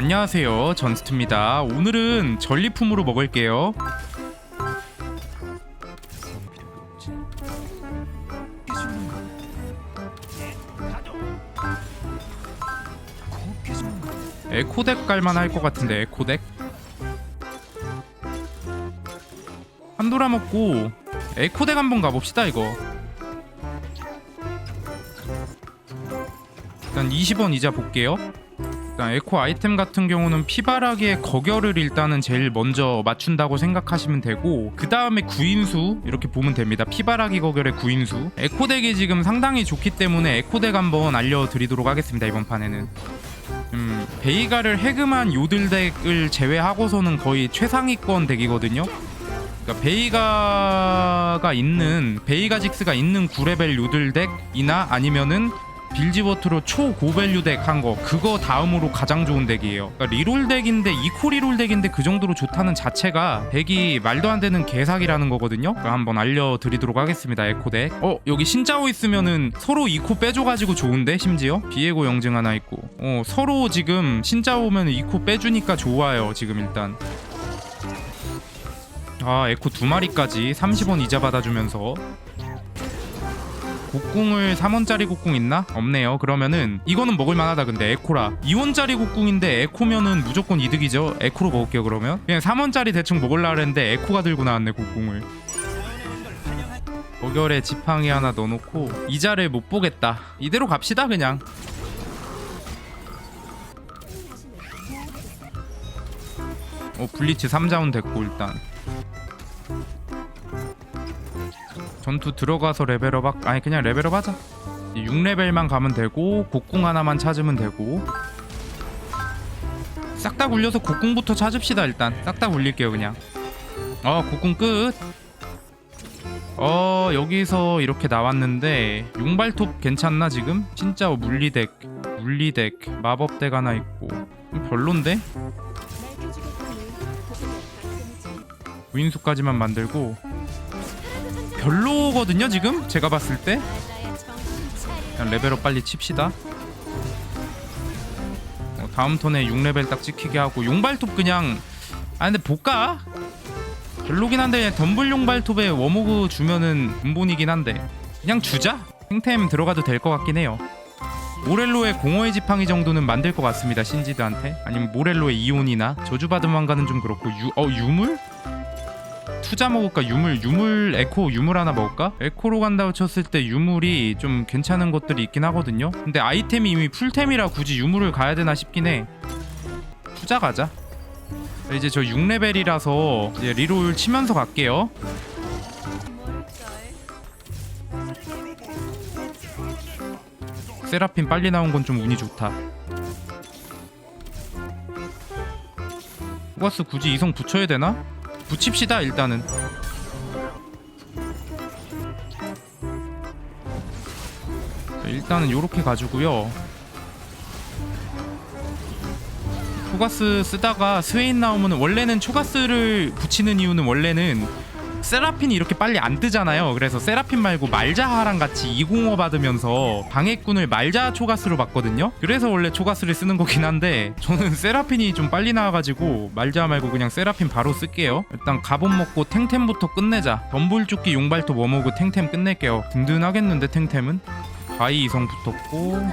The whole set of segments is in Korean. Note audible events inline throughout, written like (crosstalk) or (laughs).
안녕하세요. 전스트입니다. 오늘은 전리품으로 먹을게요. 에코덱 갈만 할 것 같은데 에코덱? 한도라 먹고 에코덱 한번 가봅시다 이거. 일단 20원 이자 볼게요 일단 에코 아이템 같은 경우는 피바라기의 거결을 일단은 제일 먼저 맞춘다고 생각하시면 되고 그 다음에 구인수 이렇게 보면 됩니다. 피바라기 거결의 구인수. 에코덱이 지금 상당히 좋기 때문에 에코덱 한번 알려드리도록 하겠습니다 이번 판에는. 음, 베이가를 해금한 요들덱을 제외하고서는 거의 최상위권 덱이거든요. 그러니까 베이가가 있는 베이가직스가 있는 9레벨 요들덱이나 아니면은 빌지버트로 초고밸류 덱 한 거 그거 다음으로 가장 좋은 덱이에요. 그러니까 리롤 덱인데 이코 리롤 덱인데 그 정도로 좋다는 자체가 덱이 말도 안 되는 개사기라는 거거든요. 그러니까 한번 알려드리도록 하겠습니다 에코 덱어 여기 신짜오 있으면은 서로 이코 빼줘가지고 좋은데 심지어? 비에고 영증 하나 있고. 어 서로 지금 신짜오 오면 이코 빼주니까 좋아요 지금 일단. 아 에코 두 마리까지 30원 이자 받아주면서 곡궁을 3원짜리 곡궁 있나? 없네요. 그러면은 이거는 먹을 만하다 근데 에코라 2원짜리 곡궁인데 에코면은 무조건 이득이죠. 에코로 먹을게요 그러면. 그냥 3원짜리 대충 먹을라 했는데 에코가 들고 나왔네 곡궁을. 거결에 지팡이 하나 넣어놓고 이자를 못 보겠다. 이대로 갑시다 그냥. 어 블리츠 3자운 됐고 일단. 전투 들어가서 레벨업 하... 아니 그냥 레벨업 하자. 6레벨만 가면 되고 곡궁 하나만 찾으면 되고. 싹 다 굴려서 곡궁부터 찾읍시다 일단. 싹 다 굴릴게요 그냥. 어 곡궁 끝. 어, 여기서 이렇게 나왔는데 용발톱 괜찮나 지금? 진짜 물리덱 물리덱 마법덱 하나 있고. 좀 별론데? 무인수까지만 만들고 별로거든요 지금? 제가 봤을 때. 그냥 레벨업 빨리 칩시다. 어, 다음 턴에 6레벨 딱 찍히게 하고 용발톱 그냥. 아 근데 볼까? 별로긴 한데 덤블 용발톱에 워모그 주면은 근본이긴 한데. 그냥 주자? 탱템 들어가도 될 것 같긴 해요. 모렐로의 공허의 지팡이 정도는 만들 것 같습니다 신지드한테. 아니면 모렐로의 이온이나 저주받은 왕가는 좀 그렇고 유, 어 유물? 투자 먹을까? 유물 유물 에코 유물 하나 먹을까? 에코로 간다고 쳤을 때 유물이 좀 괜찮은 것들이 있긴 하거든요. 근데 아이템이 이미 풀템이라 굳이 유물을 가야 되나 싶긴 해. 투자 가자. 이제 저 6레벨이라서 이제 리롤 치면서 갈게요. 세라핀 빨리 나온 건 좀 운이 좋다. 포가스 굳이 이성 붙여야 되나? 붙입시다 일단은. 자, 일단은 요렇게 가지고요. 초가스 쓰다가 스웨인 나오면 원래는 초가스를 붙이는 이유는 원래는 세라핀이 이렇게 빨리 안 뜨잖아요. 그래서 세라핀 말고 말자하랑 같이 2공어 받으면서 방해꾼을 말자 초가스로 봤거든요. 그래서 원래 초가스를 쓰는 거긴 한데 저는 세라핀이 좀 빨리 나와가지고 말자 말고 그냥 세라핀 바로 쓸게요. 일단 갑옷 먹고 탱템부터 끝내자. 덤불죽기 용발톱 워머그 탱템 끝낼게요. 든든하겠는데 탱템은? 바위 이성 붙었고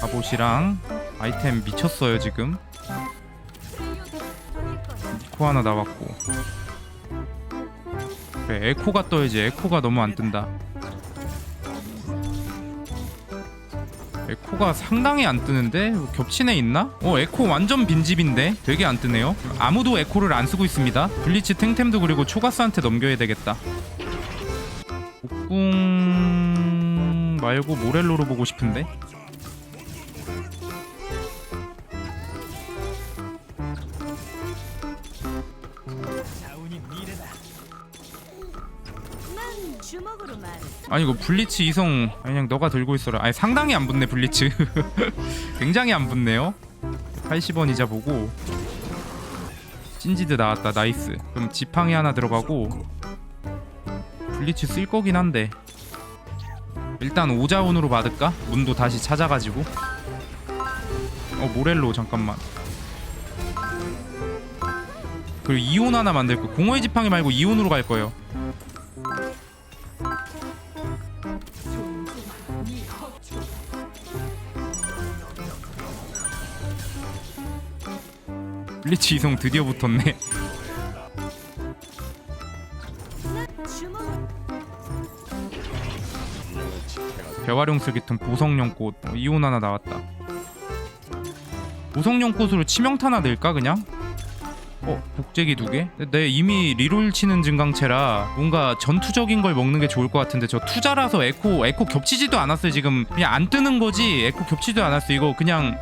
갑옷이랑 아이템 미쳤어요 지금. 니코 하나 나왔고. 그래 에코가 떠야지 에코가 너무 안 뜬다. 에코가 상당히 안 뜨는데? 겹친 애 있나? 어 에코 완전 빈집인데? 되게 안 뜨네요. 아무도 에코를 안 쓰고 있습니다. 블리츠 탱템도 그리고 초가스한테 넘겨야 되겠다. 복궁 말고 모렐로로 보고 싶은데 아니 이거 블리츠 이성 그냥 너가 들고 있어라. 아니 상당히 안 붙네 블리츠. (laughs) 굉장히 안 붙네요. 80원 이자 보고. 찐지드 나왔다 나이스. 그럼 지팡이 하나 들어가고. 블리츠 쓸 거긴 한데. 일단 오자온으로 받을까? 문도 다시 찾아가지고. 어 모렐로 잠깐만. 그리고 이온 하나 만들 거예요 공허의 지팡이 말고 이온으로 갈 거예요 블리치 이성 드디어 붙었네. 재활용 쓰기통 보석용 꽃. 어, 이온 하나 나왔다. 보석용 꽃으로 치명타 하나 낼까 그냥? 어 복제기 두 개? 내 이미 리롤 치는 증강체라 뭔가 전투적인 걸 먹는 게 좋을 것 같은데 저 투자라서 에코 에코 겹치지도 않았어요 지금. 그냥 안 뜨는 거지 에코 겹치지도 않았어 이거 그냥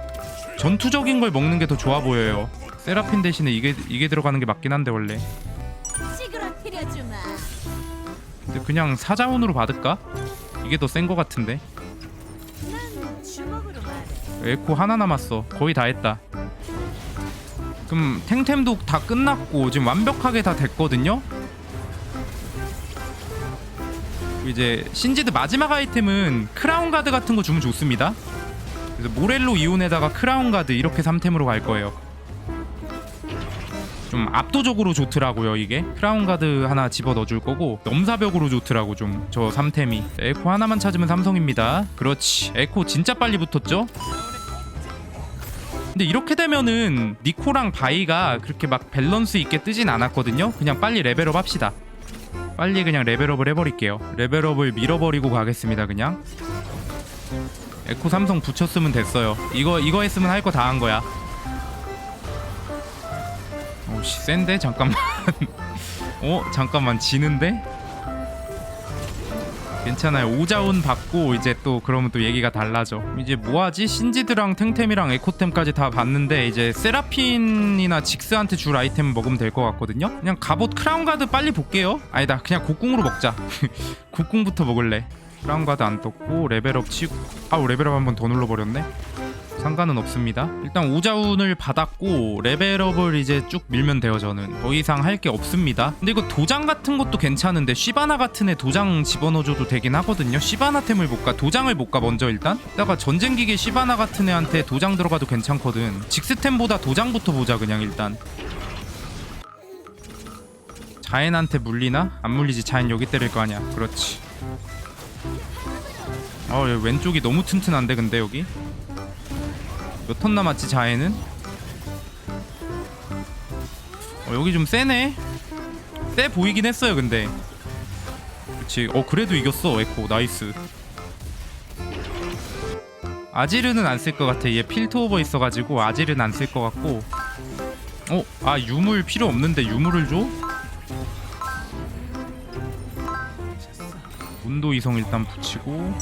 전투적인 걸 먹는 게 더 좋아 보여요 세라핀 대신에 이게 이게 들어가는 게 맞긴 한데 원래. 근데 그냥 사자원으로 받을까? 이게 더 센 거 같은데. 에코 하나 남았어. 거의 다 했다. 그럼 탱템도 다 끝났고 지금 완벽하게 다 됐거든요. 이제 신지드 마지막 아이템은 크라운 가드 같은 거 주면 좋습니다. 그래서 모렐로 이온에다가 크라운 가드 이렇게 3템으로 갈 거예요. 좀 압도적으로 좋더라고요 이게. 크라운 가드 하나 집어 넣어줄 거고 넘사벽으로 좋더라고 좀 저 3템이. 에코 하나만 찾으면 삼성입니다. 그렇지. 에코 진짜 빨리 붙었죠? 근데 이렇게 되면은 니코랑 바이가 그렇게 막 밸런스 있게 뜨진 않았거든요? 그냥 빨리 레벨업 합시다. 빨리 그냥 레벨업을 해버릴게요. 레벨업을 밀어버리고 가겠습니다 그냥. 에코 삼성 붙였으면 됐어요. 이거 이거 했으면 할 거 다 한 거야. 오 씨 센데? 잠깐만. (laughs) 어 잠깐만 지는데? 괜찮아요. 오자온 받고 이제 또 그러면 또 얘기가 달라져. 이제 뭐하지? 신지드랑 탱템이랑 에코템까지 다 봤는데 이제 세라핀이나 직스한테 줄 아이템 먹으면 될 것 같거든요? 그냥 갑옷 크라운 가드 빨리 볼게요. 아니다 그냥 곡궁으로 먹자. (laughs) 곡궁부터 먹을래. 크라운 가드 안 떴고 레벨업 치고. 아우 레벨업 한 번 더 눌러버렸네 상관은 없습니다. 일단 오자운을 받았고 레벨업을 이제 쭉 밀면 돼요. 저는 더 이상 할 게 없습니다. 근데 이거 도장 같은 것도 괜찮은데 쉬바나 같은 애 도장 집어넣어줘도 되긴 하거든요. 쉬바나템을 볼까? 도장을 볼까 먼저 일단? 이따가 전쟁기계 쉬바나 같은 애한테 도장 들어가도 괜찮거든. 직스템보다 도장부터 보자 그냥 일단. 자엔한테 물리나? 안 물리지. 자엔 여기 때릴 거 아니야. 그렇지. 어, 왼쪽이 너무 튼튼한데 근데 여기? 몇 턴 남았지 자해는? 어, 여기 좀 세네. 세 보이긴 했어요 근데. 그렇지. 어 그래도 이겼어 에코 나이스. 아지르는 안 쓸 것 같아. 얘 필터 오버 있어가지고 아지르는 안 쓸 것 같고. 어? 아 유물 필요 없는데 유물을 줘? 문도 이성 일단 붙이고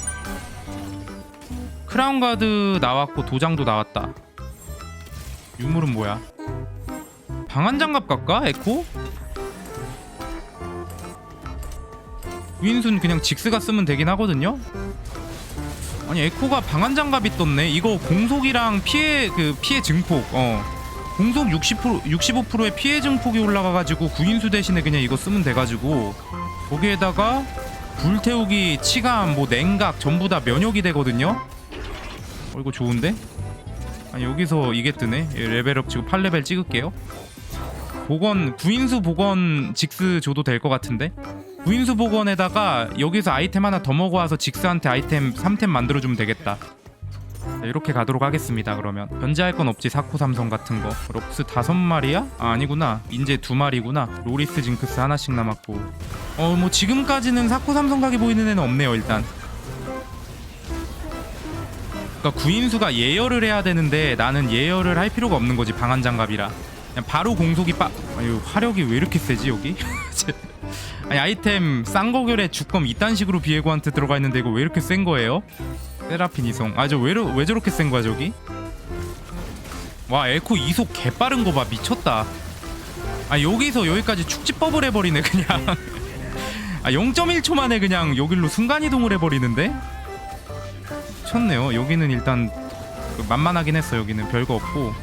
크라운 가드 나왔고 도장도 나왔다. 유물은 뭐야? 방한 장갑 갈까? 에코? 윈순 그냥 직스가 쓰면 되긴 하거든요. 아니 에코가 방한 장갑이 떴네. 이거 공속이랑 피해 그 피해 증폭. 어. 공속 60% 65%의 피해 증폭이 올라가 가지고 구인수 대신에 그냥 이거 쓰면 돼 가지고 거기에다가 불태우기, 치감, 뭐 냉각 전부 다 면역이 되거든요. 어 이거 좋은데? 아니 여기서 이게 뜨네? 예, 레벨업 지금 8레벨 찍을게요. 복원 구인수 복원 직스 줘도 될 것 같은데? 구인수 복원에다가 여기서 아이템 하나 더 먹어와서 직스한테 아이템 3템 만들어주면 되겠다. 자, 이렇게 가도록 하겠습니다 그러면. 견제할 건 없지 사코 삼성 같은 거. 록스 다섯 마리야? 아 아니구나. 인제 두 마리구나. 로리스 징크스 하나씩 남았고. 어 뭐 지금까지는 사코 삼성 각이 보이는 애는 없네요 일단 그러니까 구인수가 예열을 해야 되는데 나는 예열을 할 필요가 없는 거지 방한 장갑이라. 그냥 바로 공속이 빠 아유 화력이 왜 이렇게 세지 여기? (laughs) 아니 아이템 쌍거결에 주검 이딴 식으로 비에고한테 들어가 있는데 이거 왜 이렇게 센 거예요? 세라핀 이송. 아 저 왜 왜 저렇게 센 거야 저기? 와 에코 이속 개 빠른 거 봐. 미쳤다. 아 여기서 여기까지 축지법을 해버리네 그냥. (laughs) 아 0.1초 만에 그냥 여길로 순간 이동을 해버리는데 미쳤네요. 여기는 일단 그 만만하긴 했어. 여기는 별거 없고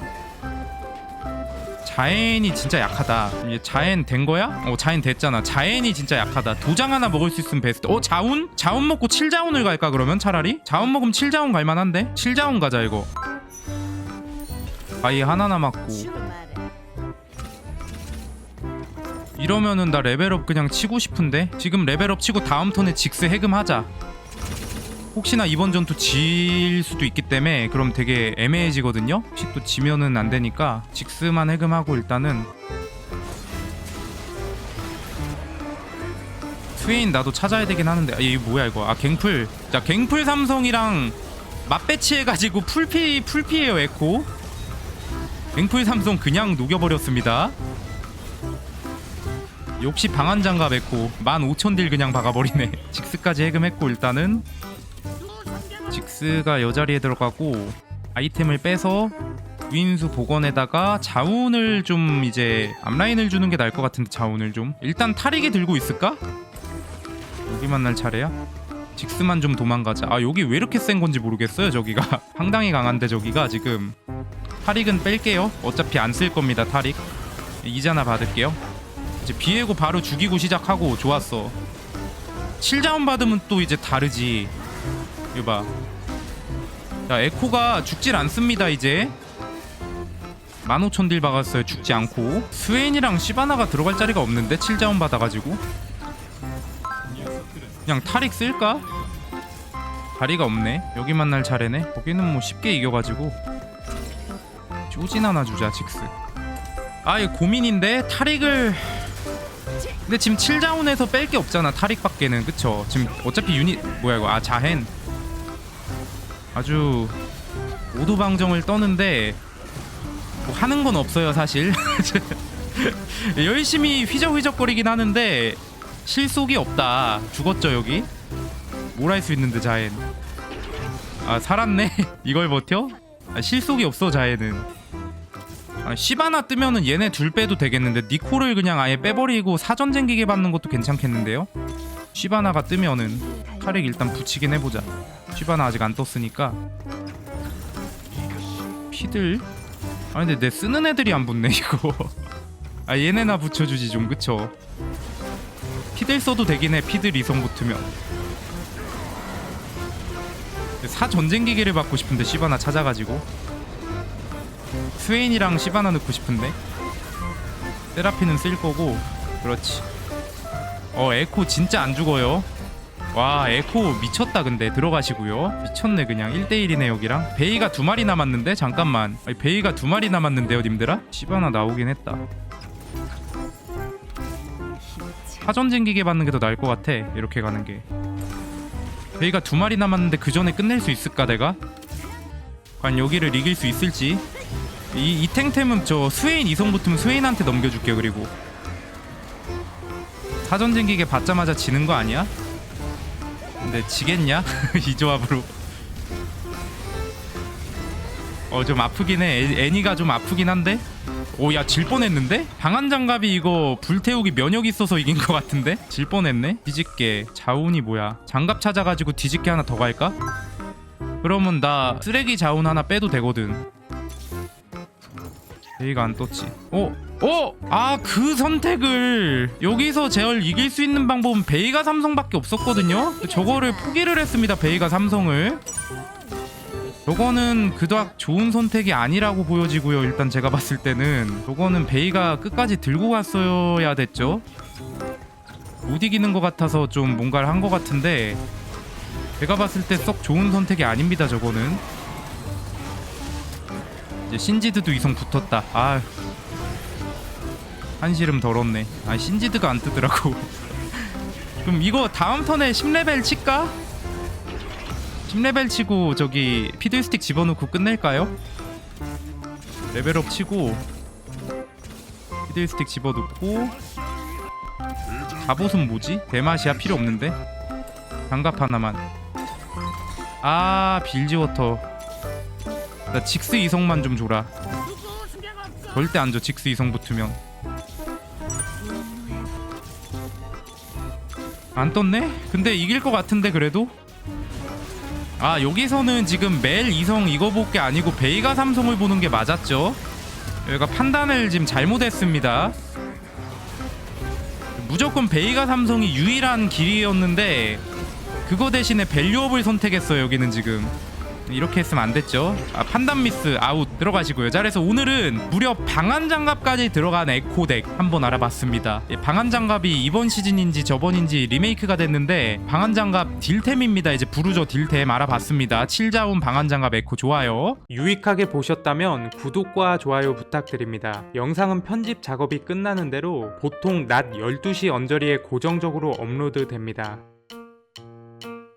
자엔이 진짜 약하다. 이제 자엔 된 거야? 어 자엔 됐잖아. 자엔이 진짜 약하다. 도장 하나 먹을 수 있으면 베스트. 어 자운? 자운 먹고 7자운을 갈까 그러면 차라리? 자운 먹으면 7자운 갈 만한데? 7자운 가자 이거. 바이 하나 남았고. 이러면은 나 레벨업 그냥 치고 싶은데 지금 레벨업 치고 다음 턴에 직스 해금하자 혹시나 이번 전투 질 수도 있기 때문에 그럼 되게 애매해지거든요. 혹시 또 지면은 안 되니까 직스만 해금하고 일단은. 스웨인 나도 찾아야 되긴 하는데. 아, 이게 뭐야 이거? 아 갱플. 자 갱플 삼성이랑 맞배치해가지고 풀피 풀피에요 에코. 갱플 삼성 그냥 녹여버렸습니다. 역시 방한 장갑 에코. 15,000딜 그냥 박아버리네. (laughs) 직스까지 해금했고 일단은 직스가 여 자리에 들어가고 아이템을 빼서 윈수 복원에다가 자운을 좀 이제 앞라인을 주는 게 나을 것 같은데 자운을 좀. 일단 타릭에 들고 있을까? 여기 만날 차례야? 직스만 좀 도망가자. 아 여기 왜 이렇게 센 건지 모르겠어요 저기가. (laughs) 상당히 강한데 저기가 지금. 타릭은 뺄게요. 어차피 안 쓸 겁니다 타릭 이자나 받을게요. 이제 비에고 바로 죽이고 시작하고. 좋았어. 7자원 받으면 또 이제 다르지 이거 봐. 자, 에코가 죽질 않습니다, 이제. 15,000딜 박았어요, 죽지 않고. 스웨인이랑 시바나가 들어갈 자리가 없는데, 7자원 받아가지고. 그냥 타릭 쓸까? 자리가 없네. 여기 만날 차례네. 거기는 뭐 쉽게 이겨가지고. 쪼진 하나 주자, 직스. 아, 이거 고민인데, 타릭을. 근데 지금 7자운에서 뺄 게 없잖아, 타릭 밖에는. 그쵸? 지금 어차피 유닛, 뭐야, 이거. 아, 자헨. 아주 오도방정을 떠는데 뭐 하는 건 없어요 사실. (laughs) 열심히 휘적휘적거리긴 하는데 실속이 없다. 죽었죠 여기. 뭘 할 수 있는데 자엔. 아 살았네. (laughs) 이걸 버텨? 아, 실속이 없어 자엔은. 아, 시바나 뜨면은 얘네 둘 빼도 되겠는데 니코를 그냥 아예 빼버리고 사전 쟁기게 받는 것도 괜찮겠는데요? 시바나가 뜨면은 카렉 일단 붙이긴 해보자. 시바나 아직 안 떴으니까. 피들? 아 근데 내 쓰는 애들이 안 붙네 이거. (laughs) 아 얘네나 붙여주지 좀 그쵸? 피들 써도 되긴 해 피들 이성 붙으면. 사 전쟁기계를 받고 싶은데 시바나 찾아가지고. 스웨인이랑 시바나 넣고 싶은데. 세라피는 쓸 거고. 그렇지. 어 에코 진짜 안 죽어요 와 에코 미쳤다 근데 들어가시고요. 미쳤네 그냥. 1대1이네 여기랑. 베이가 두 마리 남았는데 잠깐만. 아니, 베이가 두 마리 남았는데요 님들아? 시바나 나오긴 했다. 사전쟁기계 받는 게 더 나을 것 같아 이렇게 가는 게. 베이가 두 마리 남았는데 그 전에 끝낼 수 있을까 내가? 과연 여기를 이길 수 있을지. 이, 이 탱템은 저 스웨인 이성 붙으면 스웨인한테 넘겨줄게 그리고. 사전 쟁기계 받자마자 지는 거 아니야? 근데 지겠냐? (laughs) 이 조합으로 어 좀 아프긴 해 애, 애니가 좀 아프긴 한데 오야 질 뻔했는데? 방한 장갑이 이거 불태우기 면역 있어서 이긴 것 같은데? 질 뻔했네? 뒤집게 자운이 뭐야 장갑 찾아가지고 뒤집게 하나 더 갈까? 그러면 나 쓰레기 자운 하나 빼도 되거든 베이가 안 떴지 어? 어? 아그 선택을 여기서 제얼 이길 수 있는 방법은 베이가 삼성밖에 없었거든요? 저거를 포기를 했습니다 베이가 삼성을. 저거는 그닥 좋은 선택이 아니라고 보여지고요 일단 제가 봤을 때는. 저거는 베이가 끝까지 들고 갔어야 됐죠? 못 이기는 것 같아서 좀 뭔가를 한 것 같은데 제가 봤을 때 썩 좋은 선택이 아닙니다 저거는 이제 신지드도 이성 붙었다. 아 한시름 덜었네. 아 신지드가 안 뜨더라고. (laughs) 그럼 이거 다음 턴에 10레벨 칠까? 10레벨 치고 저기 피드 스틱 집어넣고 끝낼까요? 레벨업 치고 피드 스틱 집어넣고. 갑옷은 뭐지? 대마시아 필요 없는데? 장갑 하나만. 아 빌지워터 나 직스 이성만 좀 줘라. 절대 안 줘 직스 이성 붙으면. 안 떴네? 근데 이길 것 같은데 그래도? 아 여기서는 지금 멜 이성 이거 볼 게 아니고 베이가 삼성을 보는 게 맞았죠? 여기가 판단을 지금 잘못했습니다. 무조건 베이가 삼성이 유일한 길이었는데 그거 대신에 밸류업을 선택했어요 여기는 지금 이렇게 했으면 안 됐죠. 아, 판단 미스 아웃 들어가시고요. 자, 그래서 오늘은 무려 방한 장갑까지 들어간 에코 덱 한번 알아봤습니다. 예, 방한 장갑이 이번 시즌인지 저번인지 리메이크가 됐는데 방한 장갑 딜템입니다. 이제 부르저 딜템 알아봤습니다. 7자운 방한 장갑 에코 좋아요. 유익하게 보셨다면 구독과 좋아요 부탁드립니다. 영상은 편집 작업이 끝나는 대로 보통 낮 12시 언저리에 고정적으로 업로드 됩니다.